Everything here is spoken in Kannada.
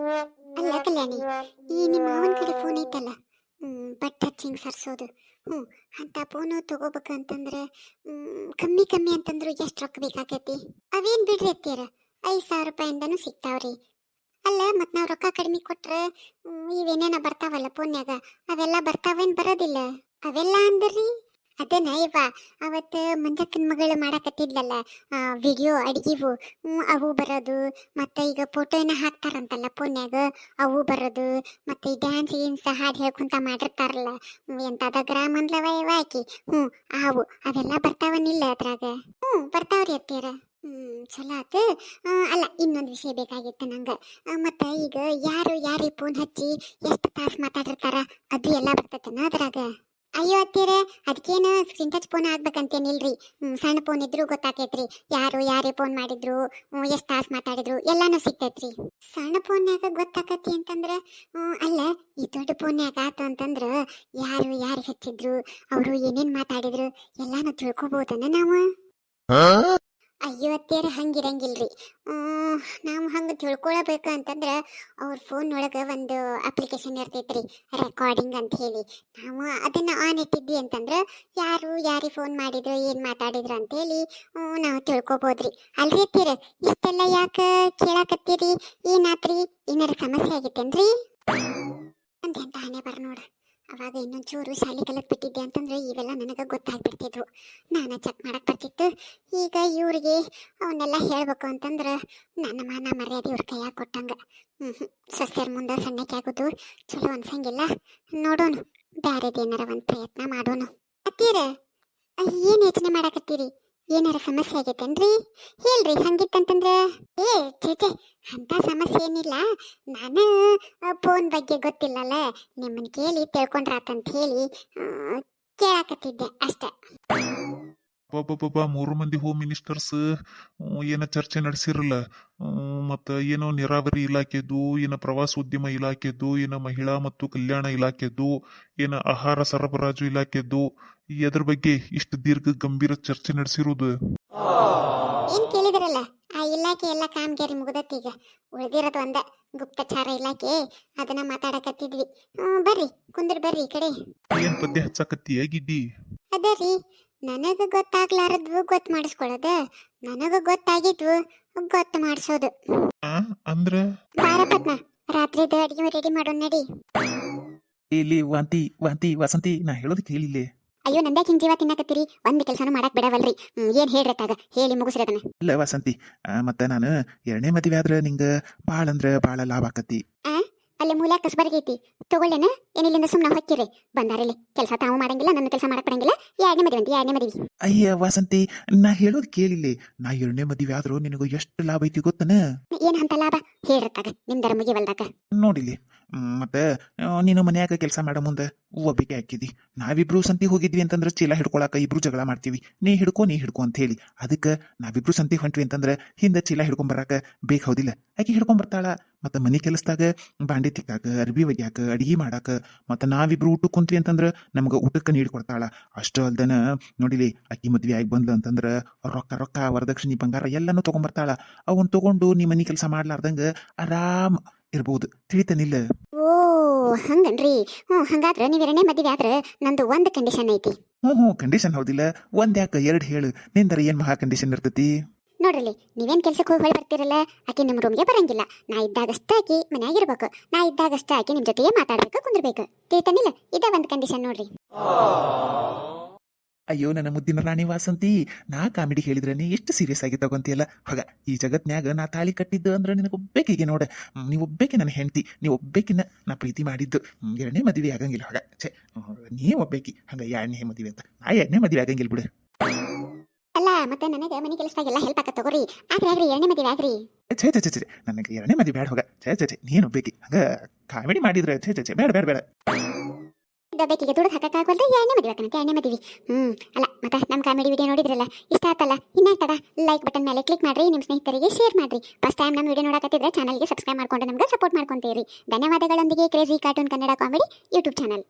ಅಲ್ಲ ಕಲ್ಯಾಣಿ ಈ ನಿಮ್ಮ ಮಾವನ ಕಡೆ ಫೋನ್ ಐತಲ್ಲ. ಬಟ್ ಟಚಿಂಗ್ ಸರ್ಸೋದು. ಹ್ಞೂ ಅಂತ ಫೋನು ತಗೋಬೇಕಂತಂದ್ರೆ ಕಮ್ಮಿ ಕಮ್ಮಿ ಅಂತಂದ್ರು ಎಷ್ಟು ರೊಕ್ಕ ಬೇಕಾಕೈತಿ ಅವೇನು ಬಿಡ್ರಿ ಅತ್ತೀರ ಐದು ಸಾವಿರ ರೂಪಾಯಿಂದನೂ ಸಿಗ್ತಾವ್ರಿ. ಅಲ್ಲ ಮತ್ತು ನಾವು ರೊಕ್ಕ ಕಡಿಮೆ ಕೊಟ್ರೆ ಇವೇನೇನ ಬರ್ತಾವಲ್ಲ ಫೋನ್ಯಾಗ ಅವೆಲ್ಲ ಬರ್ತಾವೇನು ಬರೋದಿಲ್ಲ. ಅವೆಲ್ಲ ಅಂದ್ರಿ? ಅದೇನ ಇವ ಅವತ್ತು ಮಂಜಕ್ಕನ ಮಗಳು ಮಾಡಕತ್ತಿದ್ಲಲ್ಲ ವಿಡಿಯೋ ಅಡಿಗೆವು ಅವು ಬರೋದು, ಮತ್ತೆ ಈಗ ಫೋಟೋ ಏನೋ ಹಾಕ್ತಾರಂತಲ್ಲ ಫೋನ್ಯಾಗ ಅವು ಬರೋದು, ಮತ್ತೆ ಈ ಡ್ಯಾನ್ಸ್ ಗೀನ್ಸ್ ಹಾಡು ಹೇಳ್ಕೊಂತ ಮಾಡಿರ್ತಾರಲ್ಲ ಎಂತಾದ ಗ್ರಾಮ್ ಅಂದ್ಲವ ಇವ ಆಕಿ ಹ್ಞೂ ಅವು, ಅವೆಲ್ಲ ಬರ್ತಾವನಿಲ್ಲ ಅದ್ರಾಗ. ಹ್ಞೂ ಬರ್ತಾವ್ರಿ ಅತ್ತೀರ ಚಲೋ ಆತು. ಅಲ್ಲ, ಇನ್ನೊಂದು ವಿಷಯ ಬೇಕಾಗಿತ್ತು ನಂಗೆ. ಮತ್ತು ಈಗ ಯಾರು, ಯಾರಿಗೆ ಫೋನ್ ಹಚ್ಚಿ, ಎಷ್ಟು ತಾಸು ಮಾತಾಡಿರ್ತಾರ, ಅದು ಎಲ್ಲ ಬರ್ತೈತೆ ಅದ್ರಾಗ? ಅಯ್ಯೋ ಅತ್ತೀರ ಅದಕ್ಕೇನು ಸ್ಕ್ರೀನ್ ಟಚ್ ಫೋನ್ ಆಗ್ಬೇಕಂತೇನಿಲ್ರಿ? ಸಣ್ಣ ಫೋನ್ ಇದ್ರೂ ಗೊತ್ತಾಕೈತ್ರಿ. ಯಾರು, ಯಾರೇ ಫೋನ್ ಮಾಡಿದ್ರು ಎಷ್ಟು ತಾಸು ಮಾತಾಡಿದ್ರು, ಎಲ್ಲಾನು ಸಿಗ್ತೈತ್ರಿ. ಸಣ್ಣ ಫೋನ್ಯಾಗ ಗೊತ್ತಾಕತಿ ಅಂತಂದ್ರೆ ಅಲ್ಲ, ಈ ದೊಡ್ಡ ಫೋನ್ಯಾಗ ಆತು ಅಂತಂದ್ರ, ಯಾರು ಯಾರು ಹೆಚ್ಚಿದ್ರು, ಅವರು ಏನೇನ್ ಮಾತಾಡಿದ್ರು, ಎಲ್ಲಾನು ತಿಳ್ಕೊಬಹುದನ ನಾವು? ಅಯ್ಯೋ ಹಂಗಿರಂಗಿಲ್ರಿ. ನಾವು ಹಂಗೆ ತಿಳ್ಕೊಳ್ಬೇಕು ಅಂತಂದ್ರೆ ಅವ್ರ ಫೋನ್ ಒಳಗೆ ಒಂದು ಅಪ್ಲಿಕೇಶನ್ ಇರ್ತೈತ್ರಿ ರೆಕಾರ್ಡಿಂಗ್ ಅಂತ ಹೇಳಿ. ನಾವು ಅದನ್ನು ಆನ್ ಇಟ್ಟಿದ್ವಿ ಅಂತಂದ್ರೆ ಯಾರು, ಯಾರಿಗೆ ಫೋನ್ ಮಾಡಿದ್ರು, ಏನು ಮಾತಾಡಿದ್ರು ಅಂತೇಳಿ ನಾವು ತಿಳ್ಕೊಬೋದ್ರಿ. ಅಲ್ರಿ ಅತ್ತೀರ, ಇಷ್ಟೆಲ್ಲ ಯಾಕೆ ಕೇಳಾಕತ್ತೀರಿ? ಏನಾತ್ರಿ? ಏನಾರ ಸಮಸ್ಯೆ ಆಗೈತೇನ್ರಿ ಅಂತ ಹಣೆ ಬರ ನೋಡ ಅವಾಗ ಇನ್ನೊಂಚೂರು ಶಾಲೆ ಕಲಿತ್ ಬಿಟ್ಟಿದ್ದೆ ಅಂತಂದ್ರೆ ಇವೆಲ್ಲ ನನಗೆ ಗೊತ್ತಾಗ್ಬಿಡ್ತಿದ್ರು. ನಾನು ಚೆಕ್ ಮಾಡಕ್ಕೆ ಬರ್ತಿತ್ತು. ಈಗ ಇವ್ರಿಗೆ ಅವನ್ನೆಲ್ಲ ಹೇಳ್ಬೇಕು ಅಂತಂದ್ರೆ ನನ್ನ ಮಾನ ಮರ್ಯಾದೆ ಇವ್ರ ಕೈಯಾಗ ಕೊಟ್ಟಂಗ. ಹ್ಞೂ ಹ್ಞೂ ಸಸ್ಯರ ಮುಂದೆ ಸಣ್ಣಕ್ಕೆ ಆಗೋದು ಚಲೋ ಅನ್ಸಂಗಿಲ್ಲ. ನೋಡೋಣ, ಬ್ಯಾರೇದೇನಾರ ಒಂದು ಪ್ರಯತ್ನ ಮಾಡೋಣ. ಅತ್ತೀರ, ಏನು ಯೋಚನೆ ಮಾಡಕತ್ತೀರಿ? ಏನಾರ ಸಮಸ್ಯೆ ಆಗೈತೇನ್ರಿ? ಹೇಳ್ರಿ, ಹಂಗಿತ್ತಂತಂದ್ರ. ಏ ಚೇಚೆ ಅಂತ ಸಮಸ್ಯೆ ಏನಿಲ್ಲ. ನಾನು ಫೋನ್ ಬಗ್ಗೆ ಗೊತ್ತಿಲ್ಲಲ್ಲ. ನಿಮ್ಮನ್ನ ಕೇಳಿ ತಿಳ್ಕೊಂಡ್ರಾತಂತ ಹೇಳಿ ಕೇಳಕತ್ತಿದ್ದೆ ಅಷ್ಟೇ. ಒಬ್ಬೊಬ್ಬ ಮೂರು ಮಂದಿ ಹೋಮ್ ಮಿನಿಸ್ಟರ್ಸ್ ಏನೋ ಚರ್ಚೆ ನಡೆಸಿರಲ್ಲ. ಮತ್ತು ಏನೋ ನೀರಾವರಿ ಇಲಾಖೆದು ಏನೋ ಪ್ರವಾಸೋದ್ಯಮ ಇಲಾಖೆದು ಏನೋ ಮಹಿಳಾ ಮತ್ತು ಕಲ್ಯಾಣ ಇಲಾಖೆದು ಏನೋ ಆಹಾರ ಸರಬರಾಜು ಇಲಾಖೆದು ಎದ್ರ ಬಗ್ಗೆ ಇಷ್ಟು ದೀರ್ಘ ಗಂಭೀರ ಚರ್ಚೆ ನಡೆಸಿರುವುದು ಏನ್ ಕೇಳಿದ್ರಲ್ಲ? ಆ ಇಲಾಖೆ ಎಲ್ಲ ಕಾಮಗಾರಿ ಮುಗ್ದತ್ತಿ ಈಗ. ಉಳ್ದಿರೋದು ಒಂದ ಗುಪ್ತಚಾರ ಇಲಾಖೆ ಅದನ್ನ ಮಾತಾಡಕತ್ತಿದ್ವಿ. ಹ್ಮ್, ಬರ್ರಿ ಕುಂದ್ರ ಬರ್ರಿ ಈ ಕಡೆ. ಏನ್ ಪದ್ಯ ಹಚ್ಚಾಕತ್ತೀಯ ಗಿಡ್ಡಿ ಅದ ರೀ ನನಗ ಗೊತ್ತಾಗ್ಲಾರದ್ವು ಗೊತ್ತು ಮಾಡಿಸ್ಕೊಳ್ಳೋದು. ನನಗೆ ಗೊತ್ತಾಗಿದ್ವು ಗೊತ್ತು ಮಾಡಿಸೋದು. ಆ ಅಂದ್ರ? ರಾತ್ರಿ ರಾತ್ರಿದ ಅಡಿಗೆ ರೆಡಿ ಮಾಡೋಣ ನಡಿ. ಇಲ್ಲಿ ವಾಂತಿ ವಾಂತಿ ವಸಂತಿ ನಾ ಹೇಳೋದು ಕೇಳಿಲ್ಲ. ಅಯ್ಯೋ ನಂದ್ಯಾಕೆ ಕಿಂಜೀವ ಜೀವ ತಿನ್ನಕತ್ತೀರಿ. ಒಂದ್ ಕೆಲಸನೂ ಮಾಡಕ್ ಬಿಡವಲ್ರಿ. ಹ್ಮ್, ಏನ್ ಅತ್ತಾಗ ಹೇಳಿ ಮುಗಿಸ್ರಿ ಅದನ್ನ. ಇಲ್ಲ ವಸಂತಿ ಆ, ಮತ್ತೆ ನಾನು ಎರಡನೇ ಮದುವೆ ಆದ್ರೆ ನಿಂಗ ಭಾಳ ಅಂದ್ರೆ ಭಾಳ ಲಾಭ ಆಕತಿ ಅಲ್ಲಿ ಮೂಲ ಕಸಬರ್ಗೈತಿ ತಗೊಳ್ಳೇನ? ಏನಿಲ್ಲಿಂದ ಸುಮ್ಮನೆ ಹೊಕ್ಕಿರಿ ಬಂದಾರಲ್ಲಿ. ಕೆಲಸ ತಾವು ಮಾಡಂಗಿಲ್ಲ ನನ್ನ ಕೆಲಸ ಮಾಡಕ್ ಪಡಂಗಿಲ್ಲ ಎರಡನೇ ಮದುವೆ ಅಂತ ಎರಡನೇ ಮದುವೆ. ಅಯ್ಯ ವಸಂತಿ ನಾ ಹೇಳೋದ್ ಕೇಳಿಲ್ಲ. ನಾ ಎರಡನೇ ಮದುವೆ ಆದ್ರೂ ನಿನಗೂ ಎಷ್ಟು ಲಾಭ ಐತಿ ಗೊತ್ತನ? ಏನ್ ಅಂತ ಲಾಭ? ಹೇಳ್ರತ್ತಾಗ ನಿಮ್ದರ ಮುಗಿವಲ್ದಾಗ ನೋಡಿಲಿ ಮತ್ತೆ ನೀನು ಮನ್ಯಾಗ ಕೆಲಸ ಮಾಡ ಮುಂದೆ. ಒಬ್ಬಿಗೆ ಹಾಕಿದಿ. ನಾವಿಬ್ರು ಸಂತಿ ಹೋಗಿದ್ವಿ ಅಂತಂದ್ರೆ ಚೀಲ ಹಿಡ್ಕೊಳಕ ಇಬ್ರು ಜಗಳ ಮಾಡ್ತೀವಿ. ನೀ ಹಿಡ್ಕೊ ನೀ ಹಿಡ್ಕೊ ಅಂತ ಹೇಳಿ. ಅದಕ್ಕೆ ನಾವಿಬ್ರು ಸಂತಿ ಹೊಂಟ್ವಿ ಅಂತಂದ್ರೆ ಹಿಂದೆ ಚೀಲ ಹಿಡ್ಕೊಂಡ್ ಬರಾಕ ಬೇಕು ಹೌದಿಲ್ಲ ಆಕಿ ಹಿಡ್ಕೊಂಡ್ ಬರ್ತಾಳ ಮತ್ತೆ ಮನೆ ಕೆಲಸದಾಗ ಬಾಂಡಿ ತಿಕ್ಕಾಕ ಅರ್ಬಿ ಒಗ್ಯಾಕ ಅಡುಗೆ ಮಾಡಾಕ ಮತ್ತು ನಾವಿಬ್ರು ಊಟಕ್ಕೆ ಕುಂತ್ರಿ ಅಂತಂದ್ರೆ ನಮ್ಗೆ ಊಟಕ್ಕೆ ನೀಡಿ ಕೊಡ್ತಾಳ. ಅಷ್ಟು ಅಲ್ದನ ನೋಡಿಲಿ ಅಕ್ಕಿ ಮದ್ವೆ ಆಗಿ ಬಂದ್ಲು ಅಂತಂದ್ರೆ ರೊಕ್ಕ ರೊಕ್ಕ ವರದಕ್ಷಿಣೆ ಬಂಗಾರ ಎಲ್ಲನೂ ತಗೊಂಬರ್ತಾಳ. ಅವನ್ ತೊಗೊಂಡು ನೀ ಮನೆ ಕೆಲಸ ಮಾಡ್ಲಾರ್ದಂಗ ಆರಾಮ್ ಇರ್ಬೋದು. ತಿಳಿತನಿಲ್ಲ? ಓ ಹಂಗನ್ರಿ. ಹ್ಞೂ ಹಂಗಾದ್ರೆ ನೀವು ಎರಡನೇ ಮದುವೆ ಆದ್ರೆ ನಂದು ಒಂದು ಕಂಡೀಷನ್ ಐತಿ. ಹ್ಞೂ ಹ್ಞೂ ಕಂಡೀಷನ್ ಹೌದಿಲ್ಲ. ಒಂದ್ ಯಾಕೆ ಎರಡ್ ಹೇಳು. ನಿಂದರ ಏನ್ ಮಹಾ ಕಂಡೀಷನ್ ಇರ್ತೈತಿ? ನೋಡ್ರಿ, ನೀವೇನು ಕೆಲಸಕ್ಕೆ ಹೋಗಿ ಹೊಳಿ ಬರ್ತಿರಲ್ಲ? ಆಕೆ ನಮ್ಮ ರೂಮ್ಗೆ ಬರಂಗಿಲ್ಲ. ನಾ ಇದ್ದಾಗಷ್ಟೇ ಆಕಿ ಮನೆಯಾಗಿರ್ಬೇಕು. ನಾ ಇದ್ದಾಗಷ್ಟೇ ಆಕಿ ನಿಮ್ಮ ಜೊತೆಗೆ ಮಾತಾಡ್ಬೇಕು, ಕುಂದ್ರಬೇಕು. ತಿಳ್ತಾನಿಲ್ಲ ಇದ ಒಂದು ಕಂಡೀಷನ್ ನೋಡ್ರಿ. ಅಯ್ಯೋ, ನನ್ನ ಮುದ್ದಿನ ರಾಣಿ ವಾಸಂತಿ, ನಾ ಕಾಮಿಡಿ ಹೇಳಿದ್ರೆ ನೀ ಎಷ್ಟು ಸೀರಿಯಸ್ ಆಗಿ ತಗೊಂತಿಯಲ್ಲ? ಹೊಗ, ಈ ಜಗತ್ನ್ಯಾಗ ನಾ ತಾಳಿ ಕಟ್ಟಿದ್ದು ಅಂದ್ರೆ ನಿನಗೆ ಒಬ್ಬೇಕಿಗೆ ನೋಡ. ನೀವೊಬ್ಬೇಕೆ ನನ್ನ ಹೆಂಡತಿ ನೀ ಒಬ್ಬೇಕಿನ ನಾ ಪ್ರೀತಿ ಮಾಡಿದ್ದು. ಎರಡನೇ ಮದುವೆ ಆಗಂಗಿಲ್ಲ, ಹೊಗ, ಛೇ ನೀ ಒಬ್ಬೇಕಿ, ಹಂಗ ಎರಡನೇ ಮದುವೆ ಅಂತ. ನಾ ಎರಡನೇ ಮದುವೆ ಆಗಂಗಿಲ್ಲ ಬಿಡು. ಮತ್ತೆ ನನಗೆ ಮನೆ ಕೆಲಸದಾಗೆಲ್ಲ ಹೆಲ್ಪ್ ಆಕ ತಗೋರಿ. ಆಗ್ರಿ ಆಗ್ರಿ ಎರಡನೇ ಮದುವೆ ಆಗ್ರಿ. ಛೇ ಛೇ ಛೇ ಛೇ ನನಗೆ ಎರಡನೇ ಮದಿ ಬೇಡ ಹೋಗ. ಛೇ ಛೇ ಛೇ ನೀನು ಬೇಕಿ. ಹಂಗ ಕಾಮಿಡಿ ಮಾಡಿದ್ರೆ ಛೇ ಛೇ ಛೇ ಬೇಡ ಬೇಡ ಬೇಡ. ಬೇಕಿಗೆ ದುಡ್ಡು ಹಾಕಕ್ಕಾಗಲ್ರಿ ಎರಡನೇ ಮದುವೆ ಹಾಕನಂತೆ ಎರಡನೇ ಮದುವೆ. ಹ್ಮ್ ಅಲ್ಲ ಮತ್ತೆ ನಮ್ಮ ಕಾಮಿಡಿ ವಿಡಿಯೋ ನೋಡಿದ್ರಲ್ಲ ಇಷ್ಟ ಆತಲ್ಲ ಇನ್ನ ತಡ ಲೈಕ್ ಬಟನ್ ಮೇಲೆ ಕ್ಲಿಕ್ ಮಾಡ್ರಿ ನಿಮ್ಮ ಸ್ನೇಹಿತರಿಗೆ ಶೇರ್ ಮಾಡ್ರಿ. ಫಸ್ಟ್ ಟೈಮ್ ನಮ್ಮ ವಿಡಿಯೋ ನೋಡಕತ್ತಿದ್ರೆ ಚಾನಲ್ಗೆ ಸಬ್ಸ್ಕ್ರೈಬ್ ಮಾಡ್ಕೊಂಡು ನಮ್ಗೆ ಸಪೋರ್ಟ್ ಮಾಡ್ಕೊಂತೀರಿ. ಧನ್ಯವಾದಗಳೊಂದಿಗೆ crazy cartoon Kannada comedy YouTube channel